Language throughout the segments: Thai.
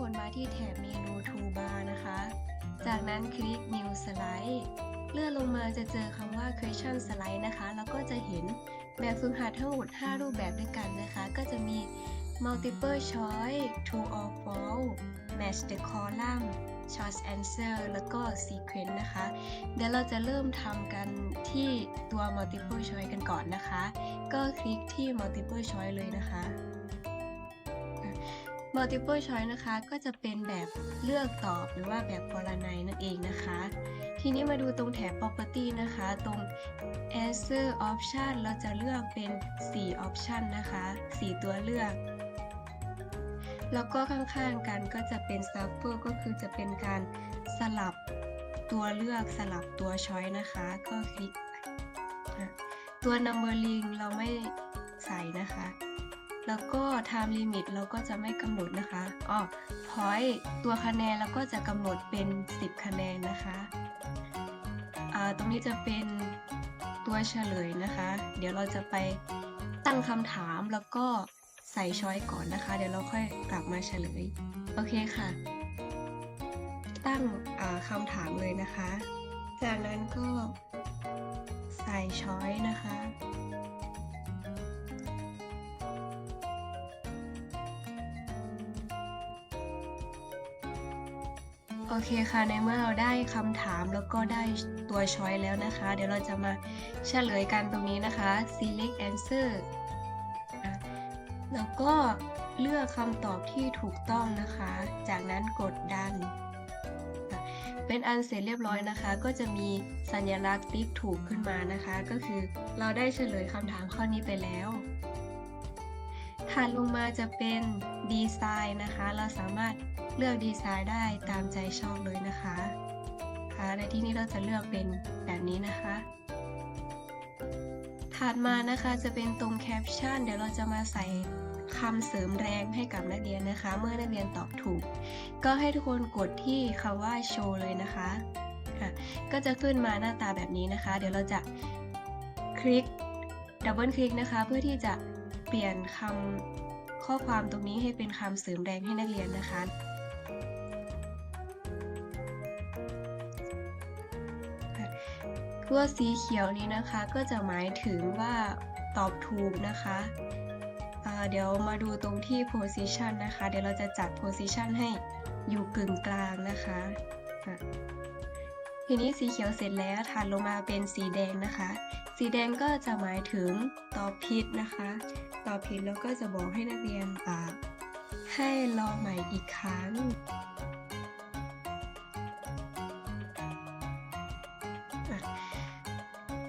คนมาที่แถบเมนู Toolbar นะคะ จากนั้นคลิก New Slide เลื่อนลงมาจะเจอคำว่า Question Slide นะคะ แล้วก็จะเห็นแบบฝึกหัดทั้งหมด 5 รูปแบบด้วยกันนะคะ ก็จะมี Multiple Choice True or False Match the Column Short Answer แล้วก็ Sequence นะคะ เดี๋ยวเราจะเริ่มทำกันที่ตัว Multiple Choice กันก่อนนะคะ ก็คลิกที่ Multiple Choice เลยนะคะ Multiple Choice นะคะก็จะเป็นแบบเลือกตอบหรือว่าแบบปรนัยนั่นเองนะคะ ทีนี้มาดูตรงแถบ Property นะคะ ตรง Answer Option เราจะเลือกเป็น 4 Option นะคะ 4 ตัวเลือก แล้วก็ข้างๆกันก็จะเป็น Shuffle ก็คือจะเป็นการสลับตัวเลือกสลับตัว Choice นะคะ ก็คลิก ตัว Numbering เราไม่ใส่นะคะ แล้วก็ time limit เราก็จะไม่กำหนดนะคะอ๋อ point ตัวคะแนนเราก็จะกำหนดเป็น 10 คะแนนนะคะอ่าตรงนี้จะเป็นตัวเฉลยนะคะ เดี๋ยวเราจะไปตั้งคำถามแล้วก็ใส่ช้อยก่อนนะคะ เดี๋ยวเราค่อยกลับมาเฉลย โอเคค่ะ ตั้งคำถามเลยนะคะ จากนั้นก็ใส่ช้อยนะคะ โอเคค่ะในเมื่อเราได้คำถามแล้วก็ได้ตัวช้อยแล้วนะคะ เดี๋ยวเราจะมาเฉลยกันตรงนี้นะคะ select answer แล้วก็เลือกคำตอบที่ถูกต้องนะคะ จากนั้นกดดัน เป็นอันเสร็จเรียบร้อยนะคะ ก็จะมีสัญลักษณ์ติ๊กถูกขึ้นมานะคะ ก็คือเราได้เฉลยคำถามข้อนี้ไปแล้ว ถัดลงมาจะเป็นดีไซน์นะคะ เราสามารถเลือกดีไซน์ได้ตามใจชอบเลยนะคะค่ะในที่นี้เราจะเลือกเป็นแบบนี้นะคะ ถัดมานะคะจะเป็นตรงแคปชั่น เดี๋ยวเราจะมาใส่คำเสริมแรงให้กับนักเรียนนะคะ เมื่อนักเรียนตอบถูก ก็ให้ทุกคนกดที่คำว่าโชว์เลยนะคะค่ะก็จะขึ้นมาหน้าตาแบบนี้นะคะ เดี๋ยวเราจะคลิกดับเบิลคลิกนะคะ เพื่อที่จะ เปลี่ยนคำข้อความตรงนี้ให้เป็นคำเสริมแรงให้นักเรียนนะคะ ตัวสีเขียวนี้นะคะก็จะหมายถึงว่าตอบถูกนะคะเดี๋ยวมาดูตรงที่ position นะคะ เดี๋ยวเราจะจัด position ให้อยู่กึ่งกลางนะคะะทีนี้สีเขียวเสร็จแล้วถัดลงมาเป็นสีแดงนะคะ สีแดงก็จะหมายถึงตอบผิดนะคะ ตอบผิดแล้วก็จะบอกให้นักเรียนอ่าให้ลองใหม่อีกครั้ง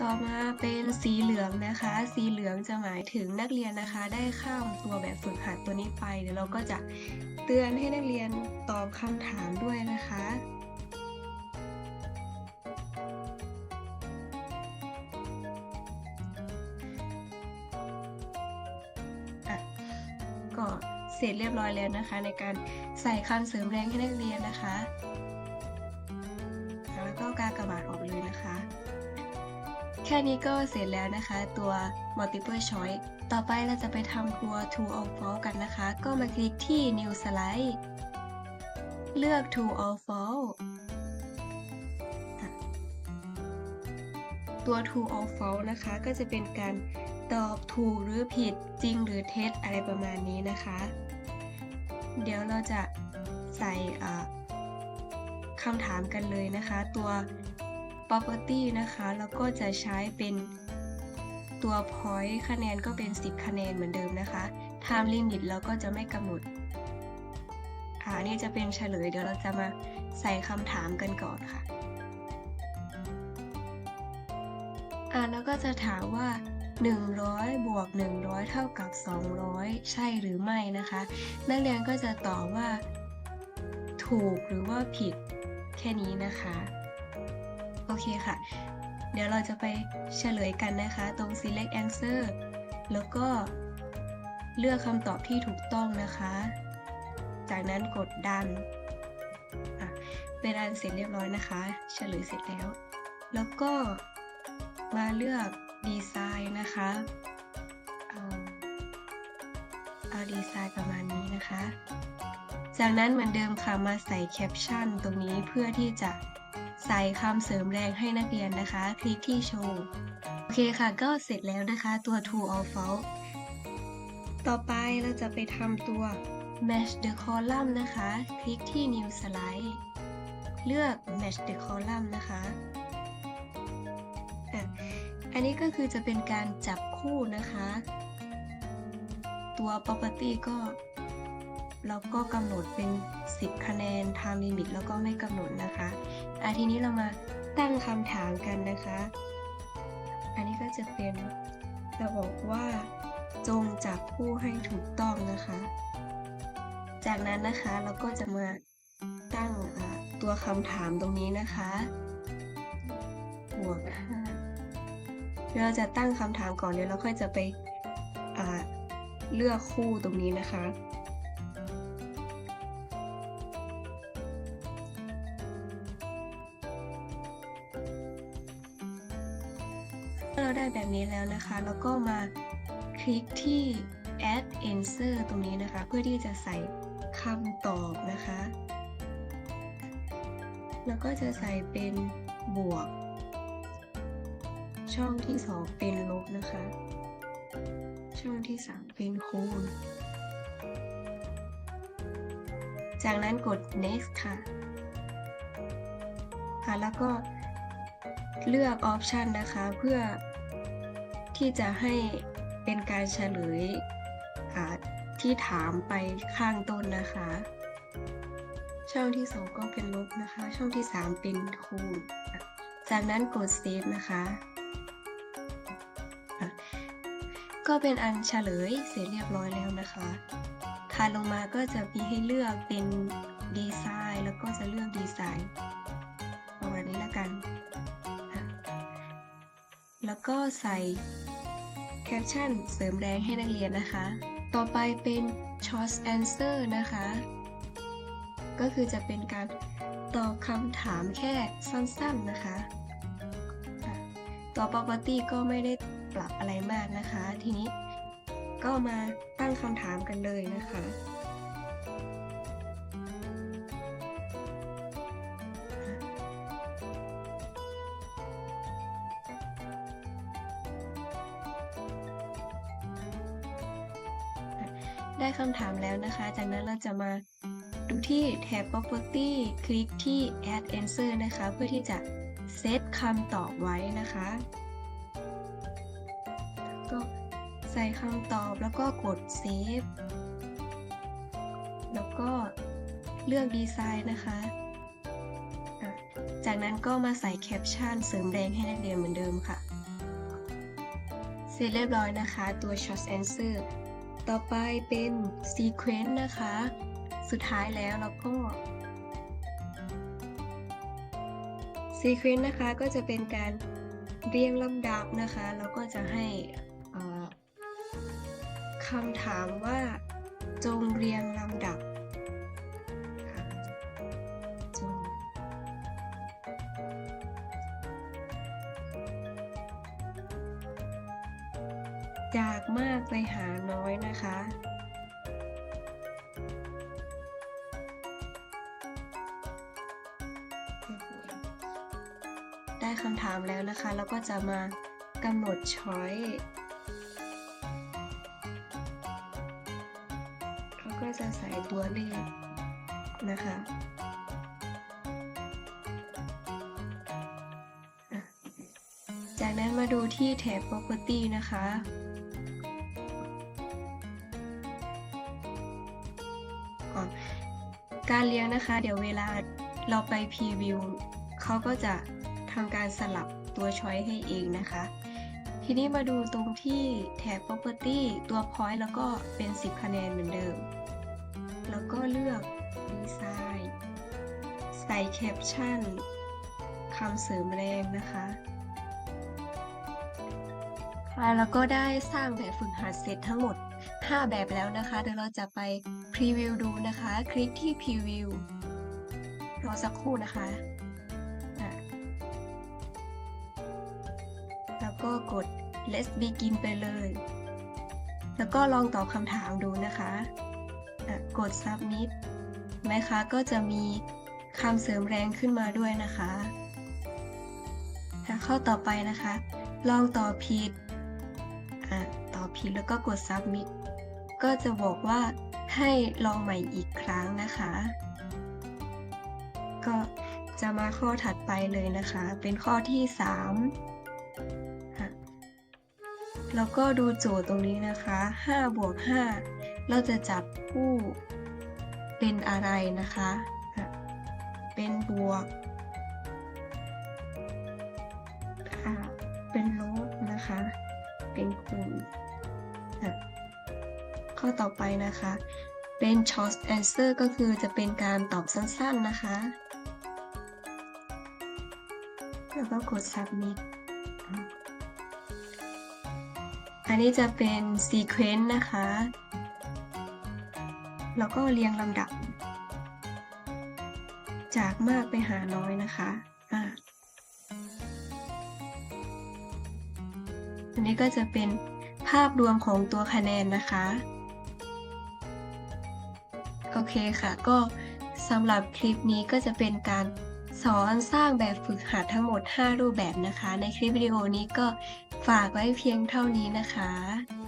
ต่อมาเป็นสีเหลืองนะคะ สีเหลืองจะหมายถึงนักเรียนนะคะ ได้ข้ามตัวแบบฝึกหัดตัวนี้ไปเดี๋ยวเราก็จะเตือนให้นักเรียนตอบคำถามด้วยนะคะอะ ก็เสร็จเรียบร้อยแล้วนะคะ ในการใส่คำเสริมแรงให้นักเรียนนะคะ แล้วก็กากระบาทออกเลยนะคะ แค่นี้ก็เสร็จแล้วนะคะ ตัว multiple choice ต่อไปเราจะไปทำตัว true or false กันนะคะ ก็มาคลิกที่ new slide เลือก true or false ตัว true or false นะคะ ก็จะเป็นการ ตอบถูกหรือผิดจริงหรือเท็จอะไรประมาณนี้นะคะ เดี๋ยวเราจะใส่คำถามกันเลยนะคะ ตัว property นะคะ แล้วก็จะใช้เป็นตัว point คะแนนก็เป็น 10 คะแนนเหมือนเดิมนะคะ time limit เราก็จะไม่กำหนดอ่านี่จะเป็นเฉลย เดี๋ยวเราจะมาใส่คำถามกันก่อนค่ะอ่าแล้วก็จะถามว่า 100 บวก 100 เท่ากับ 200 ใช่หรือไม่นะคะ นักเรียนก็จะตอบว่า ถูกหรือว่าผิดแค่นี้นะคะ โอเคค่ะ เดี๋ยวเราจะไปเฉลยกันนะคะ ตรง select answer แล้วก็เลือกคำตอบที่ถูกต้องนะคะ จากนั้นกดดันเป็นอันเสร็จเรียบร้อยนะคะ เฉลยเสร็จแล้ว แล้วก็มาเลือก ดีไซน์นะคะเอาเอาดีไซน์ประมาณนี้นะคะ จากนั้นเหมือนเดิมค่ะมาใส่แคปชั่นตรงนี้เพื่อที่จะใส่คำเสริมแรงให้นักเรียนนะคะ คลิกที่โชว์ โอเคค่ะก็เสร็จแล้วนะคะตัว true or false ต่อไปเราจะไปทำตัว match the column นะคะ คลิกที่ new slide เลือก match the column นะคะ อันนี้ก็คือจะเป็นการจับคู่นะคะ ตัว property ก็ เราก็กำหนดเป็น 10 คะแนน time limit แล้วก็ไม่กำหนดนะคะอะทีนี้เรามาตั้งคำถามกันนะคะ อันนี้ก็จะเป็นเราบอกว่าจงจับคู่ให้ถูกต้องนะคะ จากนั้นนะคะเราก็จะมาตั้งตัวคำถามตรงนี้นะคะบวกห้า เราจะตั้งคำถามก่อนเดี๋ยวเราค่อยจะไปเลือกคู่ตรงนี้นะคะเมื่อเราได้แบบนี้แล้วนะคะ แล้วก็มาคลิกที่ add answer ตรงนี้นะคะ เพื่อที่จะใส่คำตอบนะคะ แล้วก็จะใส่เป็นบวก ช่องที่ 2 เป็นลบนะคะ ช่องที่ 3 เป็นคูณ จากนั้นกด next ค่ะ ค่ะ แล้วก็เลือก option นะคะเพื่อที่จะให้เป็นการเฉลยที่ถามไปข้างต้นนะคะ ช่องที่ 2 ก็เป็นลบนะคะ ช่องที่ 3 เป็นคูณ จากนั้นกด save นะคะ ก็เป็นอันเฉลยเสร็จเรียบร้อยแล้วนะคะถัดลงมาก็จะมีให้เลือกเป็นดีไซน์แล้วก็จะเลือกดีไซน์ประมาณนี้แล้วกัน แล้วก็ใส่แคปชั่นเสริมแรงให้นักเรียนนะคะ ต่อไปเป็น short answer นะคะ ก็คือจะเป็นการตอบคำถามแค่สั้นๆนะคะอะตัว property ก็ไม่ได้ ปรับอะไรมากนะคะ ทีนี้ก็มาตั้งคำถามกันเลยนะคะ ได้คำถามแล้วนะคะ จากนั้นเราจะมาดูที่แท็บ property คลิกที่ add answer นะคะ เพื่อที่จะเซตคำตอบไว้นะคะ ก็ใส่คำตอบแล้วก็กด save แล้วก็เลือกดีไซน์นะคะะจากนั้นก็มาใส่แคปชั่นเสริมแรงให้นักเรียนเหมือนเดิมค่ะ เสร็จเรียบร้อยนะคะ ตัว short answer ต่อไปเป็น sequence นะคะ สุดท้ายแล้วเราก็ sequence นะคะก็จะเป็นการเรียงลำดับนะคะ แล้วก็จะให้ คำถามว่า จงเรียงลำดับจงจากมากไปหาน้อยนะคะ ได้คำถามแล้วนะคะแล้วก็จะมากำหนดช้อย ก็จะใส่ตัวเลขนะคะจากนั้นมาดูที่แท็บ property นะคะ การเรียงนะคะ เดี๋ยวเวลาเราไปพรีวิวเขาก็จะทำการสลับตัวช้อยให้เองนะคะ ทีนี้มาดูตรงที่แท็บ property ตัว point แล้วก็เป็น 10 คะแนนเหมือนเดิม แล้วก็เลือกดีไซน์ใส่แคปชั่นคำเสริมแรงนะคะค่ะแล้วก็ได้สร้างแบบฝึกหัดเสร็จทั้งหมด 5 แบบแล้วนะคะ เดี๋ยวเราจะไปพรีวิวดูนะคะ คลิกที่พรีวิวรอสักครู่นะคะ แล้วก็กด let's begin ไปเลย แล้วก็ลองตอบคำถามดูนะคะ กด submit ไหมคะ ก็จะมีคำเสริมแรงขึ้นมาด้วยนะคะค่ะข้อต่อไปนะคะ ลองต่อผิดอะตอผิดแล้วก็กด submit ก็จะบอกว่าให้ลองใหม่อีกครั้งนะคะ ก็จะมาข้อถัดไปเลยนะคะ เป็นข้อที่ 3 แล้วก็ดูโจทย์ตรงนี้นะคะ5บวก5เราจะจับคู่เป็นอะไรนะคะ เป็นบวกค่ะเป็นลบนะคะ เป็นคูณข้อต่อไปนะคะ เป็น short answer ก็คือจะเป็นการตอบสั้นๆนะคะ แล้วก็กด submit อันนี้จะเป็น sequence นะคะ แล้วก็เรียงลำดับ จากมากไปหาน้อยนะคะ อะอันนี้ก็จะเป็นภาพรวมของตัวคะแนนนะคะ โอเคค่ะ ก็สำหรับคลิปนี้ก็จะเป็นการสอนสร้างแบบฝึกหัดทั้งหมด 5 รูปแบบนะคะ ในคลิปวิดีโอนี้ก็ ฝากไว้เพียงเท่านี้นะคะ